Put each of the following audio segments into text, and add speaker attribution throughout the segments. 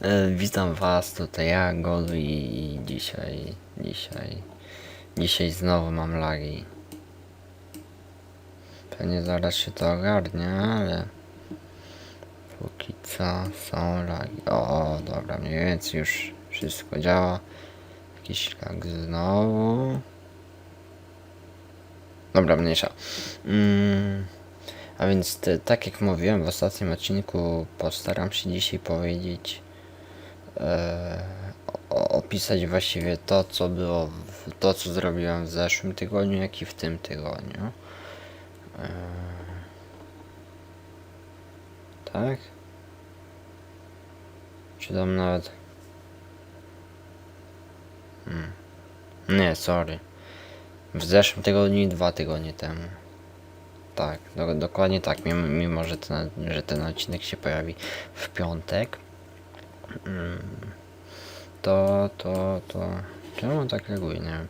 Speaker 1: E, Witam was, tutaj ja, Golu i dzisiaj, dzisiaj, dzisiaj znowu mam lagi. Pewnie zaraz się to ogarnie, ale póki co są lagi. O, dobra, mniej więcej już wszystko działa. Jakiś lag znowu. Dobra, mniejsza. Mm, a więc te, tak jak mówiłem w ostatnim odcinku, postaram się dzisiaj powiedzieć, opisać właściwie to, co było, w, to, co zrobiłem w zeszłym tygodniu, jak i w tym tygodniu. E, tak? Czy tam nawet... Hmm. Nie, sorry. W zeszłym tygodniu i dwa tygodnie temu. Tak, do, dokładnie tak, mimo, mimo że, ten, że ten odcinek się pojawi w piątek. Mm, To, to, to... Czemu tak reaguje, nie wiem.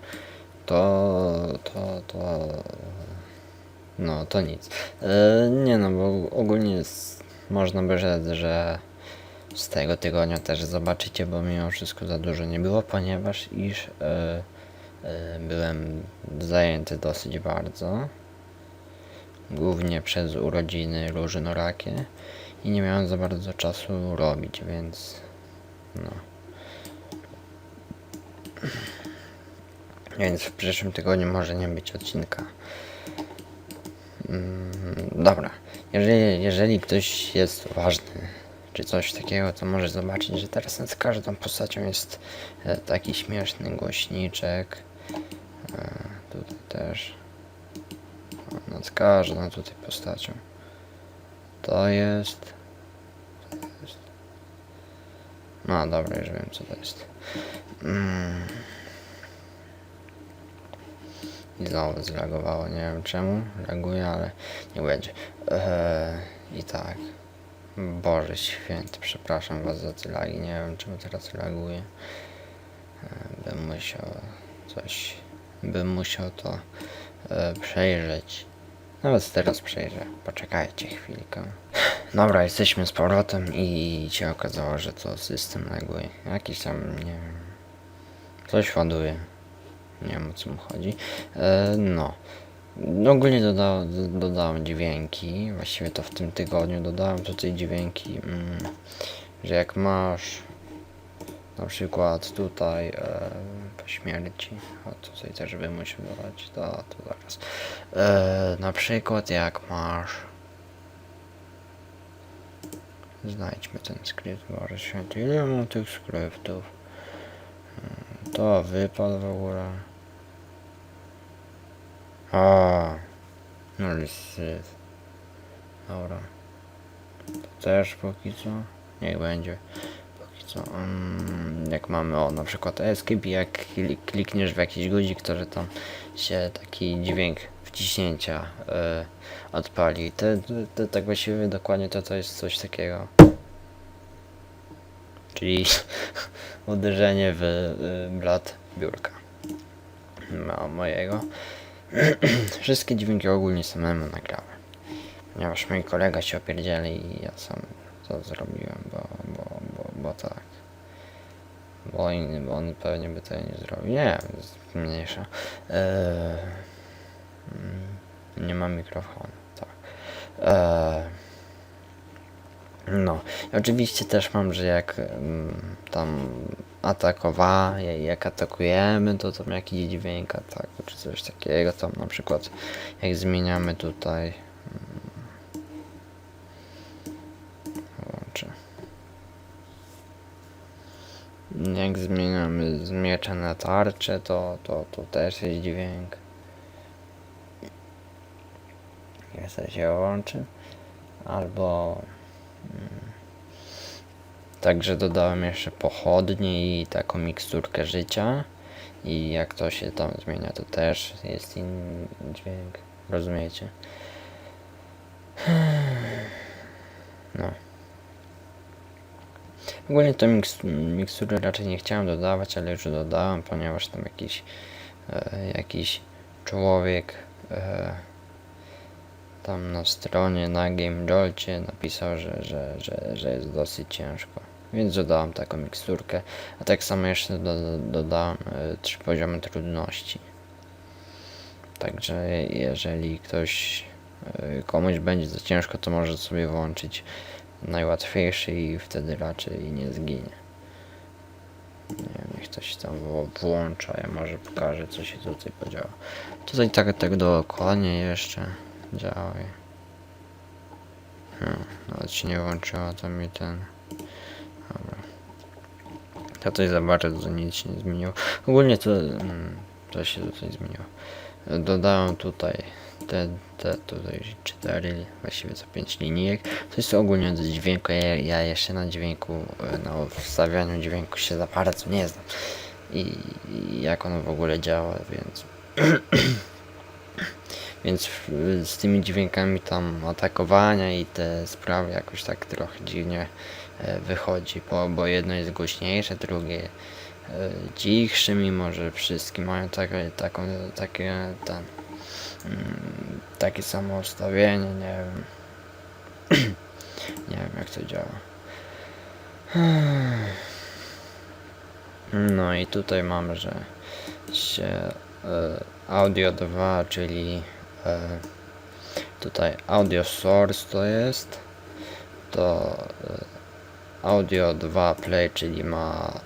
Speaker 1: To, to, to... No, to nic. E, nie no, bo ogólnie można by rzec, że z tego tygodnia też zobaczycie, bo mimo wszystko za dużo nie było, ponieważ iż e, e, byłem zajęty dosyć bardzo. Głównie przez urodziny różnorakie i nie miałem za bardzo czasu robić, więc no. Więc w przyszłym tygodniu może nie być odcinka. Mm, dobra, jeżeli, jeżeli ktoś jest ważny, czy coś takiego, to może zobaczyć, że teraz nad każdą postacią jest e, taki śmieszny głośniczek. E, tutaj też nad każdą tutaj postacią. To jest. To jest. No dobra, już wiem co to jest. Mm. I znowu zreagowało, nie wiem czemu. Reaguje, ale nie będzie. Eee, I tak. Boże święty, przepraszam was za te lagi, nie wiem czemu teraz reaguje. Eee, bym musiał coś. Bym musiał to e, przejrzeć. Nawet teraz przejrzę. Poczekajcie chwilkę. Dobra, jesteśmy z powrotem i się okazało, że to system laguje. Jakiś tam, nie wiem. Coś ładuje. Nie wiem o co mu chodzi. E, no. No ogólnie doda dodałem dźwięki. Właściwie to w tym tygodniu dodałem tutaj dźwięki, mm, że jak masz na przykład tutaj e, po śmierci, a tutaj też bym musiał dodać, to, to zaraz. E, na przykład jak masz Znajdźmy ten skrypt, Boże święty, ile mam tych skryptów? Mm, To wypadł w ogóle. A, no jest. Dobra. To też póki co. Niech będzie. Co. Mm, jak mamy o na przykład escape, jak kli- klikniesz w jakiś guzik, to że tam się taki dźwięk wciśnięcia e, odpali. Te, te, tak właściwie dokładnie to, to jest coś takiego. Czyli uderzenie w y, blat biurka no, mojego. Wszystkie dźwięki ogólnie samemu nagrałem. Ponieważ mój kolega się opierdzieli i ja sam to zrobiłem, bo, bo, bo, bo tak. Bo on, on pewnie by tego nie zrobił. Nie, mniejsza. Eee, nie mam mikrofonu, tak. Eee, no, i oczywiście też mam, że jak mm, tam atakowa, jak atakujemy, to tam jakiś dźwięk ataku, czy coś takiego, tam na przykład jak zmieniamy tutaj mm, włączę. Jak zmieniamy z miecza na tarczę, to, to, to też jest dźwięk. Jak sobie się łączy. Albo Także dodałem jeszcze pochodnie i taką miksturkę życia. I jak to się tam zmienia, to też jest inny dźwięk. Rozumiecie? No. Ogólnie to miks mikstury raczej nie chciałem dodawać, ale już dodałem, ponieważ tam jakiś e, jakiś człowiek e, tam na stronie na Game Jolcie napisał, że, że, że, że jest dosyć ciężko. Więc dodałem taką miksturkę. A tak samo jeszcze do, dodałem y, trzy poziomy trudności. Także jeżeli ktoś y, komuś będzie za ciężko, to może sobie włączyć najłatwiejszy i wtedy raczej nie zginie. Nie wiem, niech ktoś tam włącza, ja może pokażę co się tutaj podziała. Tutaj tak, tak dookoła nie jeszcze działa. Hmm, nawet się nie włączyło, to mi ten... Dobra. To tutaj za bardzo nic się nie zmieniło. Ogólnie to... Mm, to się tutaj zmieniło. Dodałem tutaj te, te tutaj cztery, właściwie co pięć linijek. To jest ogólnie do dźwięku. Ja, ja jeszcze na dźwięku, e, na wstawianiu dźwięku się za bardzo nie znam. I, i jak on w ogóle działa, więc. więc w- z tymi dźwiękami tam atakowania i te sprawy jakoś tak trochę dziwnie e, wychodzi, bo, bo jedno jest głośniejsze, drugie e, cichsze, mimo że wszystkie mają takie, taką, takie ten, takie samo ustawienie, nie wiem. nie wiem jak to działa. No i tutaj mamy, że się e, audio 2, czyli e, tutaj audio source to jest, to e, audio 2 play, czyli ma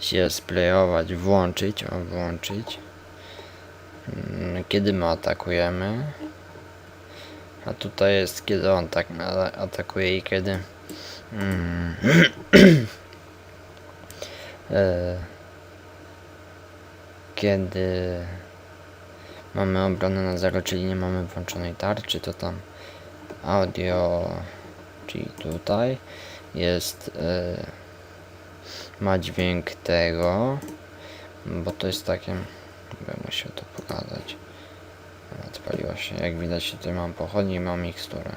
Speaker 1: się splayować, włączyć, o włączyć, Mm, kiedy my atakujemy, a tutaj jest kiedy on tak atakuje i kiedy? Mm, e, kiedy mamy obronę na zero, czyli nie mamy włączonej tarczy, to tam audio, czyli tutaj jest e, ma dźwięk tego, bo to jest takie, bym musiał to pokazać. Odpaliło się, jak widać tutaj mam pochodnie i mam miksturę.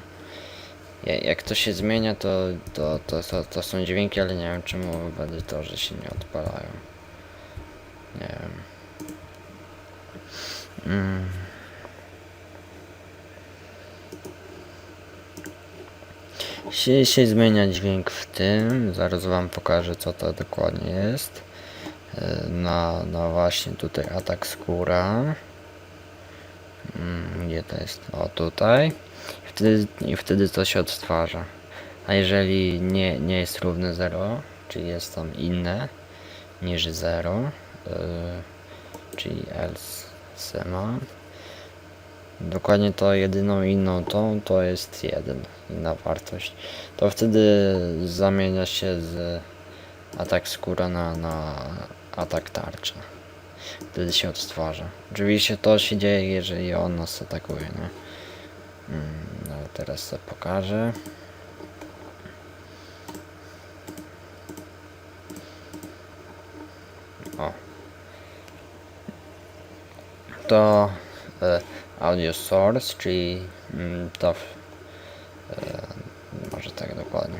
Speaker 1: Ja- Jak to się zmienia, to, to, to, to, to są dźwięki, ale nie wiem czemu w edytorze się nie odpalają. Nie wiem. Mm. Się, się zmienia dźwięk w tym, zaraz wam pokażę co to dokładnie jest. E, Na, na właśnie tutaj atak skóra. Mm, Gdzie to jest? O tutaj. I wtedy, I wtedy to się odtwarza. A jeżeli nie, nie jest równe 0, czyli jest tam inne niż 0, yy, czyli else sema, dokładnie to jedyną inną tą to jest 1, inna wartość. To wtedy zamienia się z atak skóra na, na atak tarcza. Wtedy się odtwarza. Oczywiście to się dzieje, jeżeli on nas atakuje, nie? No, teraz sobie pokażę. O. To e, audio source, czyli mm, to e, może tak dokładnie.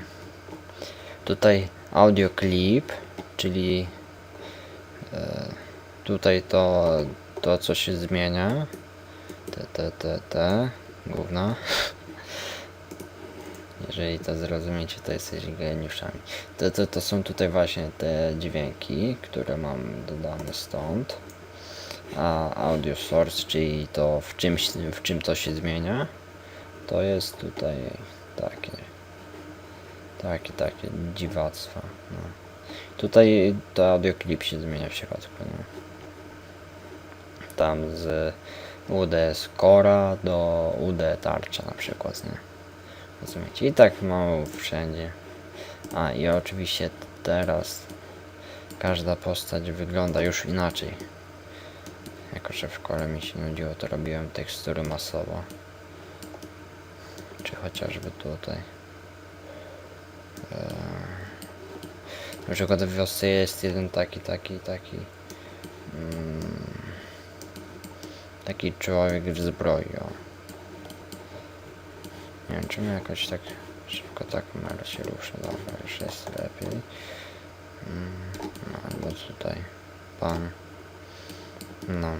Speaker 1: Tutaj audio clip, czyli tutaj to, to co się zmienia. Te, te, te, te, gówna. Jeżeli to zrozumiecie, to jesteś geniuszami. To, to, to są tutaj właśnie te dźwięki, które mam dodane stąd. A audio source, czyli to w, czymś, w czym to się zmienia, to jest tutaj takie. Takie, takie dziwactwa. No. Tutaj to audioklip się zmienia w środku, nie? Tam z UD Scora do UD Tarcza na przykład, nie? Rozumiecie? I tak mam wszędzie. A i oczywiście teraz każda postać wygląda już inaczej. Jako, że w szkole mi się nudziło, to robiłem tekstury masowo. Czy chociażby tutaj. Eee, na przykład w wiosce jest jeden taki, taki, taki. Mm, taki człowiek w zbroi. O. Nie wiem, czemu jakoś tak szybko ta kamera się rusza. Dobra, już jest lepiej. Mm, no, albo tutaj pan. No.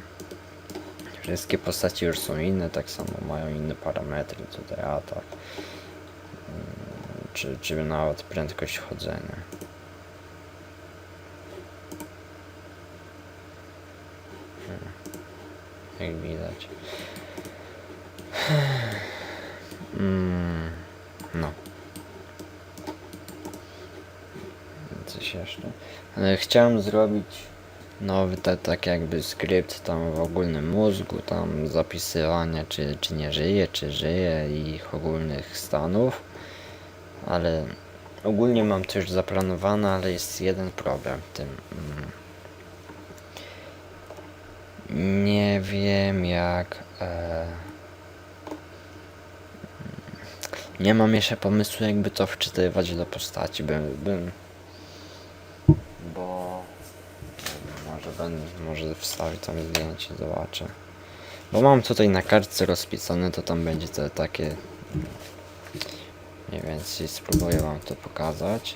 Speaker 1: Wszystkie postaci już są inne, tak samo mają inne parametry. Tutaj atak. Mm, czy, czy nawet prędkość chodzenia. Jak widać. Mm, no. Coś jeszcze. Chciałem zrobić nowy te, tak jakby skrypt tam w ogólnym mózgu, tam zapisywania czy, czy nie żyje, czy żyje i ich ogólnych stanów. Ale ogólnie mam to już zaplanowane, ale jest jeden problem w tym. Mm. Nie wiem jak. E, nie mam jeszcze pomysłu, jakby to wczytywać do postaci. Bym. bym bo. Może będę. Może wstawię tam zdjęcie, zobaczę. Bo mam tutaj na kartce rozpisane, to tam będzie te takie. Nie wiem, więc spróbuję wam to pokazać.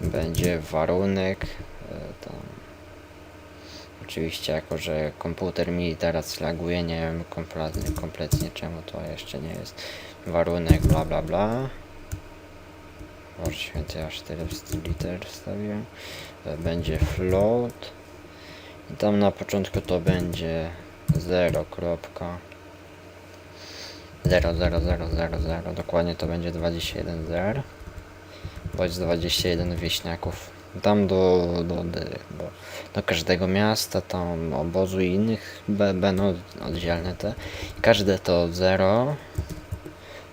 Speaker 1: Będzie warunek. e, Tam. Oczywiście, jako że komputer mi teraz laguje, nie wiem kompletnie, kompletnie czemu to jeszcze nie jest warunek, bla bla bla. Boże święty, aż tyle liter wstawiłem. Będzie float. I tam na początku to będzie 0. kropka 0, 0, 0, 0, 0. Dokładnie to będzie 21 zer. Jest 21 wieśniaków. Tam do, do, do, do, każdego miasta, tam obozu i innych będą oddzielne te. Każde to 0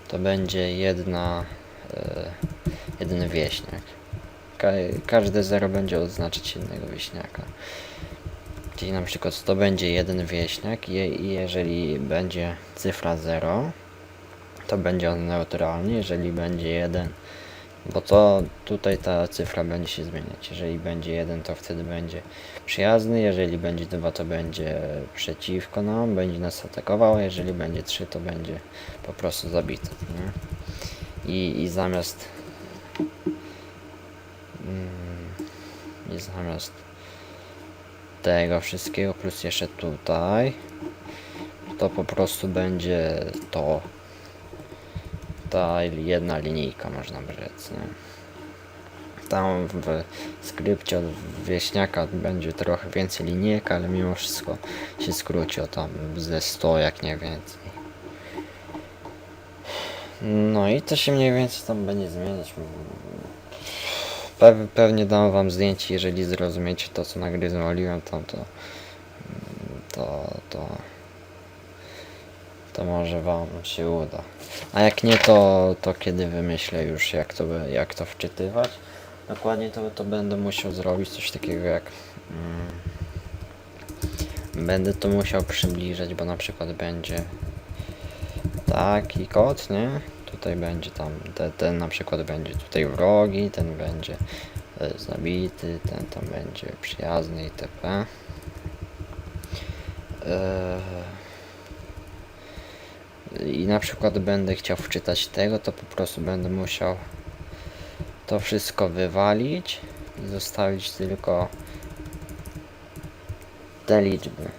Speaker 1: to będzie jedna, e, jeden wieśniak. Ka każde 0 będzie oznaczać jednego wieśniaka. Czyli na przykład to będzie jeden wieśniak i jeżeli będzie cyfra 0, to będzie on neutralny, jeżeli będzie 1, bo to tutaj ta cyfra będzie się zmieniać. Jeżeli będzie 1, to wtedy będzie przyjazny, jeżeli będzie 2, to będzie przeciwko nam, będzie nas atakował, jeżeli będzie 3, to będzie po prostu zabity. Nie? I, I zamiast mm, i zamiast tego wszystkiego plus jeszcze tutaj to po prostu będzie to ta jedna linijka można rzec, nie? Tam w skrypcie od wieśniaka będzie trochę więcej linijek, ale mimo wszystko się skróci o tam ze 100 jak nie więcej. No i to się mniej więcej tam będzie zmieniać. Pew, pewnie dam wam zdjęcie, jeżeli zrozumiecie to co nagryzoliłem tam to to to może wam się uda. A jak nie to, to kiedy wymyślę już jak to, jak to wczytywać. Dokładnie to, to będę musiał zrobić coś takiego jak mm, będę to musiał przybliżać, bo na przykład będzie taki kod, nie? Tutaj będzie tam, te, ten na przykład będzie tutaj wrogi, ten będzie e, zabity, ten tam będzie przyjazny itp. Eee, i na przykład będę chciał wczytać tego, to po prostu będę musiał to wszystko wywalić i zostawić tylko te liczby.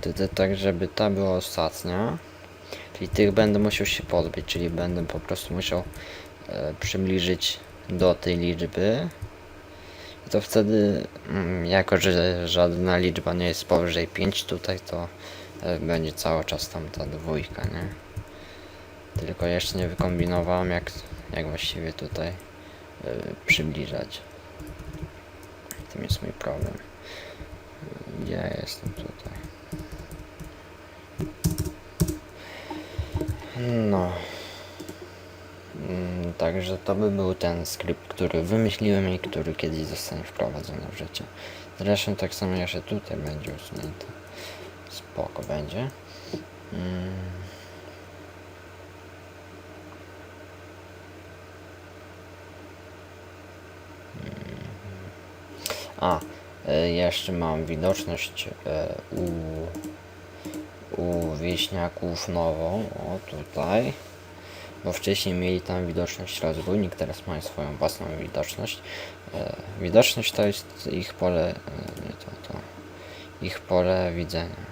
Speaker 1: Te, te, tak, żeby ta była ostatnia. Czyli tych będę musiał się pozbyć, czyli będę po prostu musiał e, przybliżyć do tej liczby. I to wtedy, mm, jako że żadna liczba nie jest powyżej 5 tutaj, to będzie cały czas tam ta dwójka, nie? Tylko jeszcze nie wykombinowałem jak, jak właściwie tutaj e, przybliżać. Tym jest mój problem. Gdzie ja jestem tutaj? No. Mm, Także to by był ten skrypt, który wymyśliłem i który kiedyś zostanie wprowadzony w życie. Zresztą tak samo jeszcze tutaj będzie usunięte. Spoko będzie. Mm. A, e, jeszcze mam widoczność e, u, u wieśniaków nową, o tutaj, bo wcześniej mieli tam widoczność rozbójnik, teraz mają swoją własną widoczność. E, Widoczność to jest ich pole, to, to, ich pole widzenia.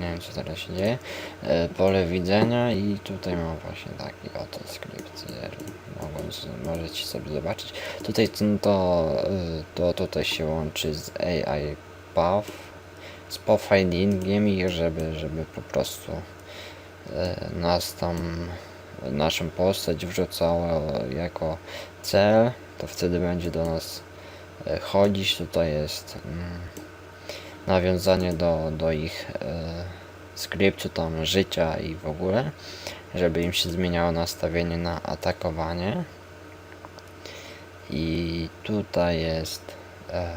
Speaker 1: Nie wiem co teraz się dzieje. E, pole widzenia i tutaj mam właśnie taki oto skrypt. możecie sobie zobaczyć. Tutaj to, y, to tutaj się łączy z AI Path, z pathfindingiem i żeby, żeby po prostu e, nas tam, naszą postać wrzucało jako cel, to wtedy będzie do nas e, chodzić. Tutaj jest mm, nawiązanie do, do ich e, skryptu tam życia i w ogóle, żeby im się zmieniało nastawienie na atakowanie. I tutaj jest e,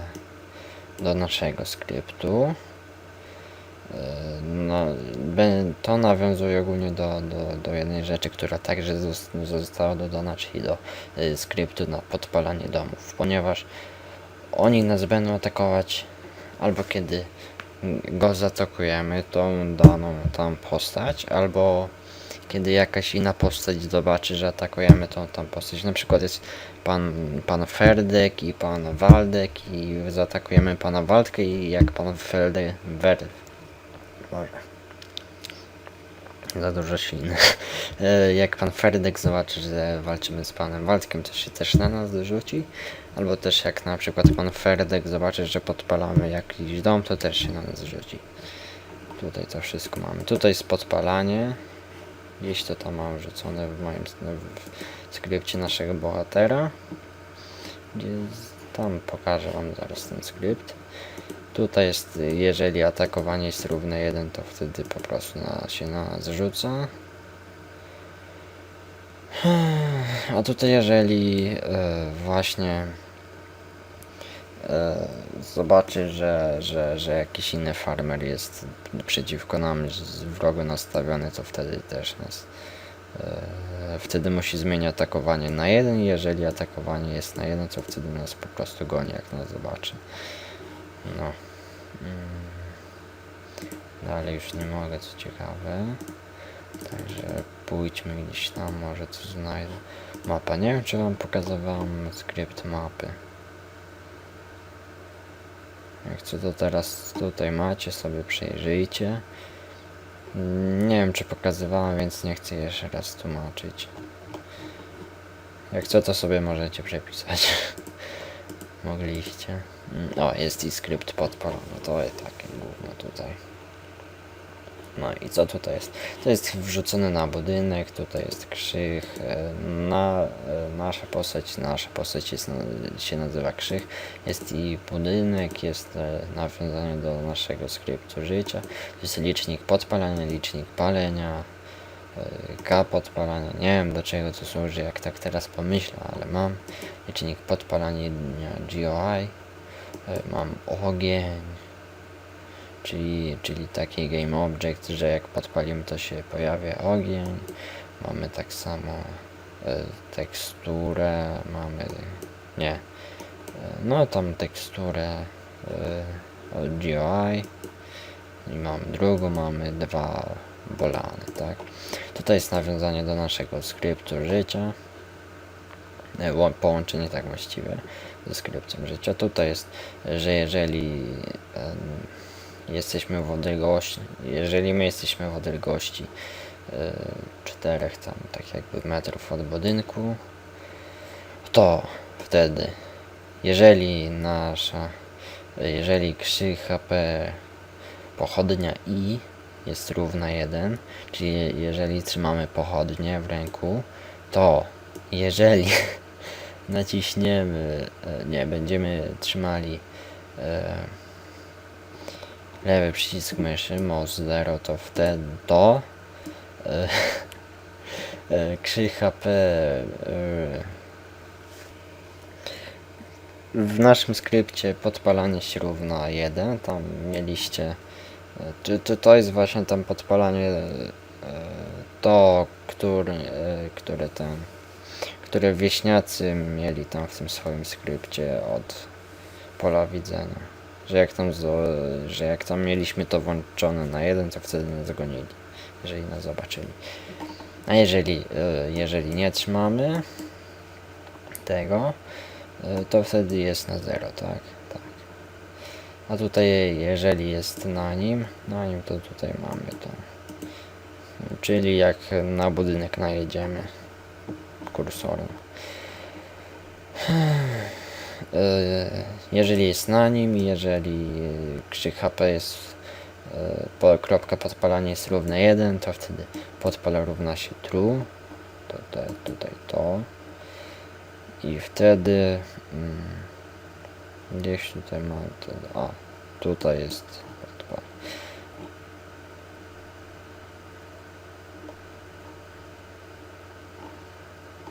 Speaker 1: do naszego skryptu. E, No, to nawiązuje ogólnie do, do, do jednej rzeczy, która także zos- została dodana, czyli do y, skryptu na podpalanie domów, ponieważ oni nas będą atakować albo kiedy go zaatakujemy, tą daną tam postać, albo kiedy jakaś inna postać zobaczy, że atakujemy tą tam postać. Na przykład jest pan, pan Ferdek i pan Waldek i zaatakujemy pana Waldkę i jak pan Ferdek... Wer, Boże. Za dużo śliny. E, Jak pan Ferdek zobaczy, że walczymy z panem Waldkiem, to się też na nas rzuci. Albo też jak na przykład pan Ferdek zobaczy, że podpalamy jakiś dom, to też się na nas rzuci. Tutaj to wszystko mamy. Tutaj jest podpalanie. Gdzieś to tam mam rzucone w moim w skrypcie naszego bohatera. Tam pokażę wam zaraz ten skrypt. Tutaj jest, jeżeli atakowanie jest równe 1, to wtedy po prostu na, się na nas rzuca. A tutaj jeżeli e, właśnie e, zobaczy, że, że, że jakiś inny farmer jest przeciwko nam wrogo nastawiony, to wtedy też nas e, wtedy musi zmienić atakowanie na 1. Jeżeli atakowanie jest na 1, to wtedy nas po prostu goni, jak nas zobaczy. No. Mm. Dalej już nie mogę, co ciekawe. Także pójdźmy gdzieś tam, może coś znajdę. Mapa. Nie wiem, czy wam pokazywałem skrypt mapy. Jak chcę, to teraz tutaj macie, sobie przejrzyjcie. Nie wiem, czy pokazywałem, więc nie chcę jeszcze raz tłumaczyć. Jak co, to sobie możecie przepisać. Mogliście. O, jest i skrypt podpalony. To jest takie gówno tutaj. No i co tutaj jest? To jest wrzucone na budynek, tutaj jest krzyk, e, na, e, nasza postać, nasza postać jest, się nazywa Krzych, jest i budynek, jest e, nawiązanie do naszego skryptu życia, to jest licznik podpalania, licznik palenia, K podpalania, nie wiem do czego to służy, jak tak teraz pomyślę, ale mam licznik podpalania GOI, mam ogień, czyli, czyli taki game object, że jak podpalimy to się pojawia ogień. Mamy tak samo e, teksturę, mamy, nie, e, no tam teksturę e, od GUI i mamy drugą, mamy dwa bolany, tak. Tutaj jest nawiązanie do naszego skryptu życia, e, połączenie tak właściwie ze skryptem życia. Tutaj jest, że jeżeli jesteśmy w odległości, jeżeli my jesteśmy w odległości e, czterech tam tak jakby metrów od budynku, to wtedy, jeżeli nasza, jeżeli krzyk HP pochodnia I jest równa 1, czyli jeżeli trzymamy pochodnię w ręku, to jeżeli naciśniemy, e, nie, będziemy trzymali e, lewy przycisk myszy, mouse 0, to wtedy to e, e, krzyk HP e, w naszym skrypcie podpalanie się równa 1, tam mieliście e, to, jest właśnie tam podpalanie to, który, które ten które wieśniacy mieli tam w tym swoim skrypcie od pola widzenia. Że jak tam, że jak tam mieliśmy to włączone na jeden, to wtedy nas gonili, jeżeli nas zobaczyli. A jeżeli, e, jeżeli nie trzymamy tego, e, to wtedy jest na zero, tak? Tak. A tutaj, jeżeli jest na nim, na nim to tutaj mamy to. Czyli jak na budynek najedziemy kursorem. E, Jeżeli jest na nim, jeżeli krzyk HP jest e, kropka podpalania jest równa 1, to wtedy podpala równa się true. Tutaj, tutaj to. I wtedy mm, gdzieś tutaj to. A, tutaj jest podpal.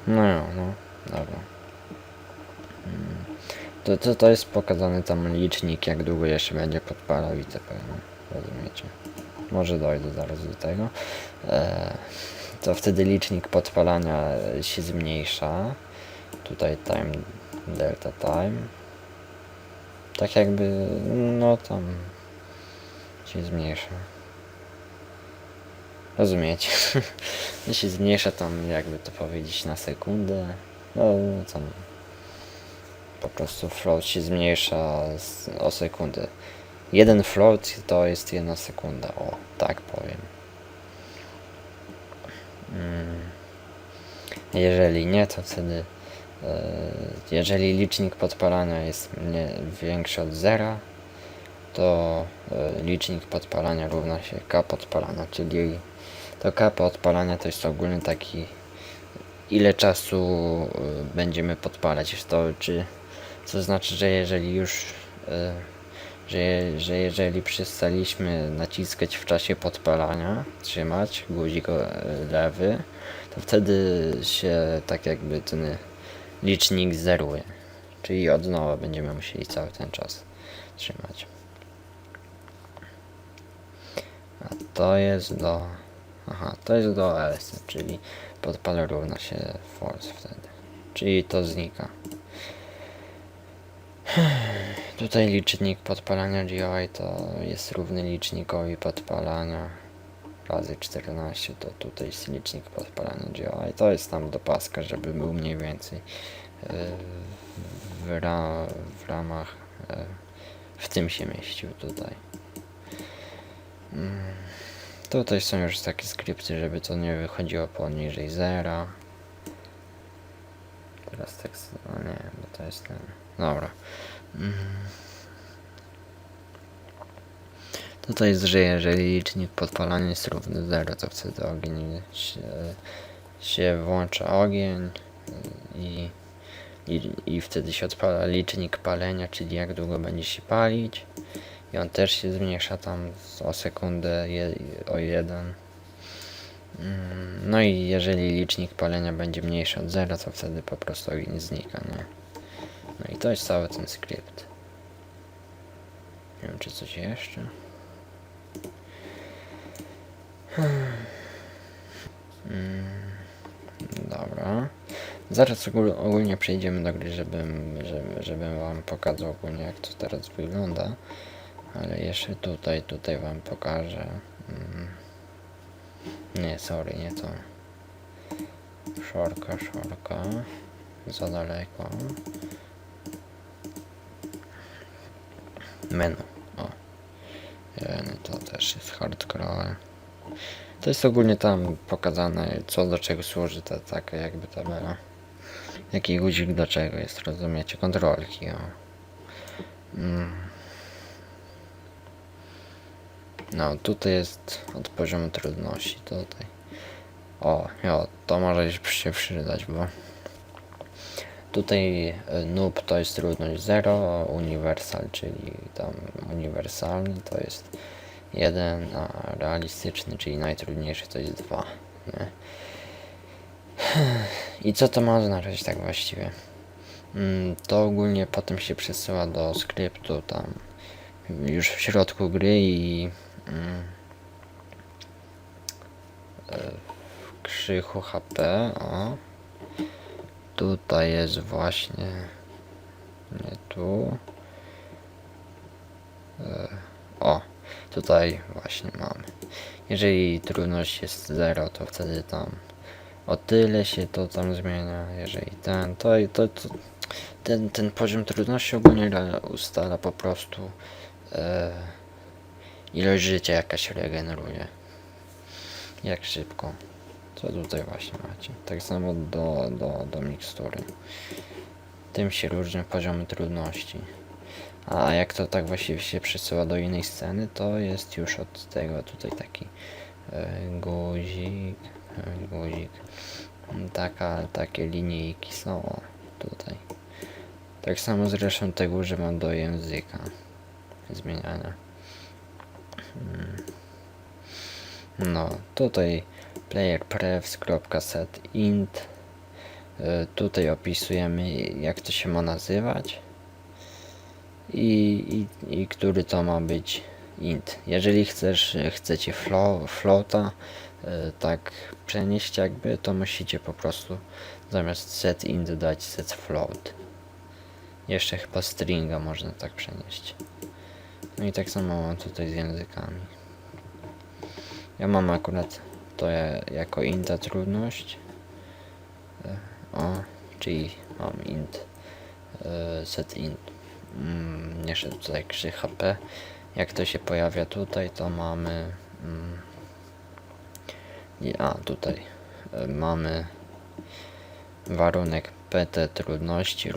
Speaker 1: No, no, dobra. To, to, to jest pokazany tam licznik, jak długo jeszcze będzie podpalał i. No, rozumiecie? Może dojdę zaraz do tego. E, to wtedy licznik podpalania się zmniejsza. Tutaj time, delta time. Tak jakby, no tam się zmniejsza. Rozumiecie? Się zmniejsza tam, jakby to powiedzieć, na sekundę. No, tam po prostu float się zmniejsza z, o sekundę. Jeden float to jest jedna sekunda, o, tak powiem. Mm. Jeżeli nie, to wtedy e, jeżeli licznik podpalania jest większy od zera, to e, licznik podpalania równa się K podpalania, czyli to K podpalania to jest ogólny taki ile czasu e, będziemy podpalać to czy co znaczy, że jeżeli już e, że, że jeżeli przestaliśmy naciskać w czasie podpalania, trzymać guzik e, lewy, to wtedy się tak jakby ten licznik zeruje. Czyli od nowa będziemy musieli cały ten czas trzymać. A to jest do... Aha, to jest do LS, czyli podpala równa się force wtedy. Czyli to znika. Tutaj licznik podpalania GUI to jest równy licznikowi podpalania razy 14 to tutaj jest licznik podpalania GUI to jest tam do paska, żeby był mniej więcej yy, w, ra, w ramach yy, w tym się mieścił tutaj. Mm, tutaj są już takie skrypty, żeby to nie wychodziło poniżej zera. Teraz tekst, no nie, bo to jest ten, dobra Mm. Tutaj jest, że jeżeli licznik podpalania jest równy 0, to wtedy ogień się, się włącza ogień i, i, i wtedy się odpala licznik palenia, czyli jak długo będzie się palić. I on też się zmniejsza tam o sekundę, je, o jeden. Mm, No i jeżeli licznik palenia będzie mniejszy od 0, to wtedy po prostu ogień znika, nie? No i to jest cały ten skrypt. Nie wiem, czy coś jeszcze. Mm, Dobra. Zaraz ogól- ogólnie przejdziemy do gry, żebym, żeby, żebym wam pokazał ogólnie jak to teraz wygląda. Ale jeszcze tutaj, tutaj wam pokażę. Mm. Nie, sorry, nie to. Szorka, szorka. Za daleko. Menu. O. Jeden, to też jest hardcore. To jest ogólnie tam pokazane, co do czego służy ta taka jakby tabela. Jaki guzik do czego jest, rozumiecie? Kontrolki, o. Mm. No, tutaj jest od poziomu trudności, tutaj. O, jo, to może się przydać, bo Tutaj e, noob to jest trudność 0, uniwersal, czyli tam uniwersalny to jest 1, a realistyczny, czyli najtrudniejszy to jest 2. Nie? I co to ma oznaczać tak właściwie? Mm, To ogólnie potem się przesyła do skryptu tam już w środku gry i mm, e, w krzychu HP, o. Tutaj jest właśnie nie tu. E, O, tutaj właśnie mamy. Jeżeli trudność jest 0, to wtedy tam o tyle się to tam zmienia. Jeżeli ten, to, to, to ten, ten poziom trudności ogólnie ustala po prostu e, ilość życia jakaś regeneruje. Jak szybko. Co tutaj właśnie macie? Tak samo do, do, do mikstury. Tym się różnią poziomy trudności. A jak to tak właściwie się przesyła do innej sceny, to jest już od tego tutaj taki e, guzik, guzik. Taka, takie linijki są tutaj. Tak samo zresztą tego używam do języka zmieniania. Mm. No, tutaj player prefs.set int. Y, Tutaj opisujemy jak to się ma nazywać i, i, i który to ma być int. Jeżeli chcesz, chcecie flow, floata y, tak przenieść jakby, to musicie po prostu zamiast set int dać set float. Jeszcze chyba stringa można tak przenieść. No i tak samo mam tutaj z językami. Ja mam akurat to ja, jako inta trudność. E, O, czyli mam int e, set int. Mm, jeszcze tutaj krzy HP. Jak to się pojawia tutaj, to mamy. Mm, a, tutaj e, mamy warunek PT trudności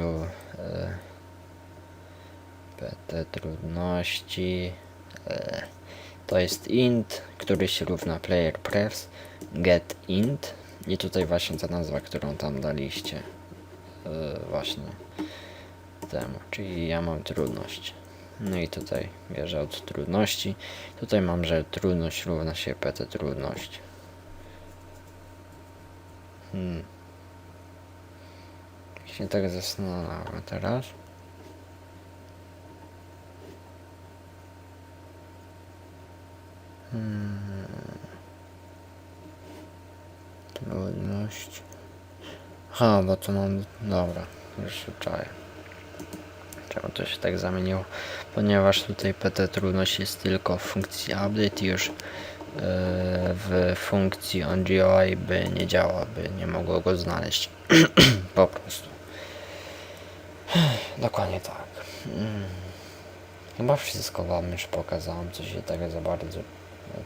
Speaker 1: PT trudności e, to jest int, który się równa player prefs get int i tutaj właśnie ta nazwa, którą tam daliście e, właśnie temu, czyli ja mam trudność. No i tutaj bierze od trudności. Tutaj mam, że trudność równa się PT trudność. Hmm. Się tak zastanawiam teraz. Trudność. Ha, bo to mam. Dobra, już się czaję. Czemu to się tak zamieniło? Ponieważ tutaj PT trudność jest tylko w funkcji update już yy, w funkcji OnGUI by nie działał, by nie mogło go znaleźć. po prostu. Dokładnie tak. Mm. Chyba wszystko wam już pokazałem, co się tak za bardzo,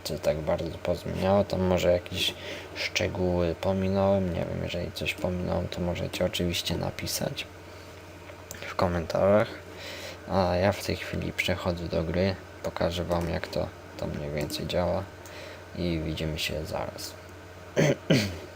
Speaker 1: czy tak bardzo pozmieniało. Tam może jakieś szczegóły pominąłem. Nie wiem, jeżeli coś pominąłem, to możecie oczywiście napisać w komentarzach. A ja w tej chwili przechodzę do gry. Pokażę wam jak to tam mniej więcej działa. I widzimy się zaraz.